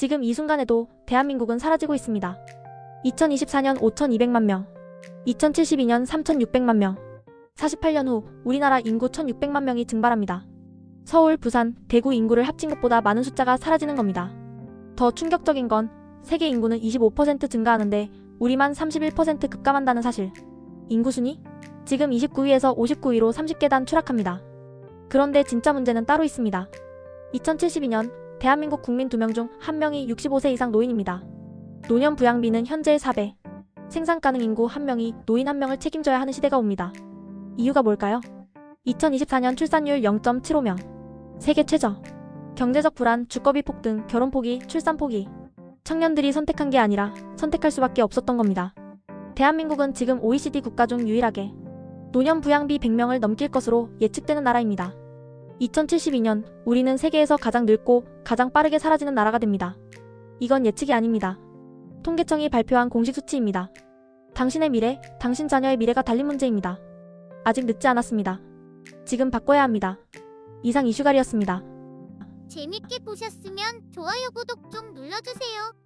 지금 이 순간에도 대한민국은 사라지고 있습니다. 2024년 5,200만 명, 2072년 3,600만 명, 48년 후 우리나라 인구 1,600만 명이 증발합니다. 서울, 부산, 대구 인구를 합친 것보다 많은 숫자가 사라지는 겁니다. 더 충격적인 건 세계 인구는 25% 증가하는데 우리만 31% 급감한다는 사실. 인구 순위? 지금 29위에서 59위로 30계단 추락합니다. 그런데 진짜 문제는 따로 있습니다. 2072년 대한민국 국민 2명 중 1명이 65세 이상 노인입니다. 노년 부양비는 현재의 4배. 생산 가능 인구 1명이 노인 1명을 책임져야 하는 시대가 옵니다. 이유가 뭘까요? 2024년 출산율 0.75명. 세계 최저. 경제적 불안, 주거비 폭등, 결혼 포기, 출산 포기. 청년들이 선택한 게 아니라 선택할 수밖에 없었던 겁니다. 대한민국은 지금 OECD 국가 중 유일하게 노년 부양비 100명을 넘길 것으로 예측되는 나라입니다. 2072년 우리는 세계에서 가장 늙고 가장 빠르게 사라지는 나라가 됩니다. 이건 예측이 아닙니다. 통계청이 발표한 공식 수치입니다. 당신의 미래, 당신 자녀의 미래가 달린 문제입니다. 아직 늦지 않았습니다. 지금 바꿔야 합니다. 이상 이슈갈이었습니다. 재밌게 보셨으면 좋아요 구독 좀 눌러주세요.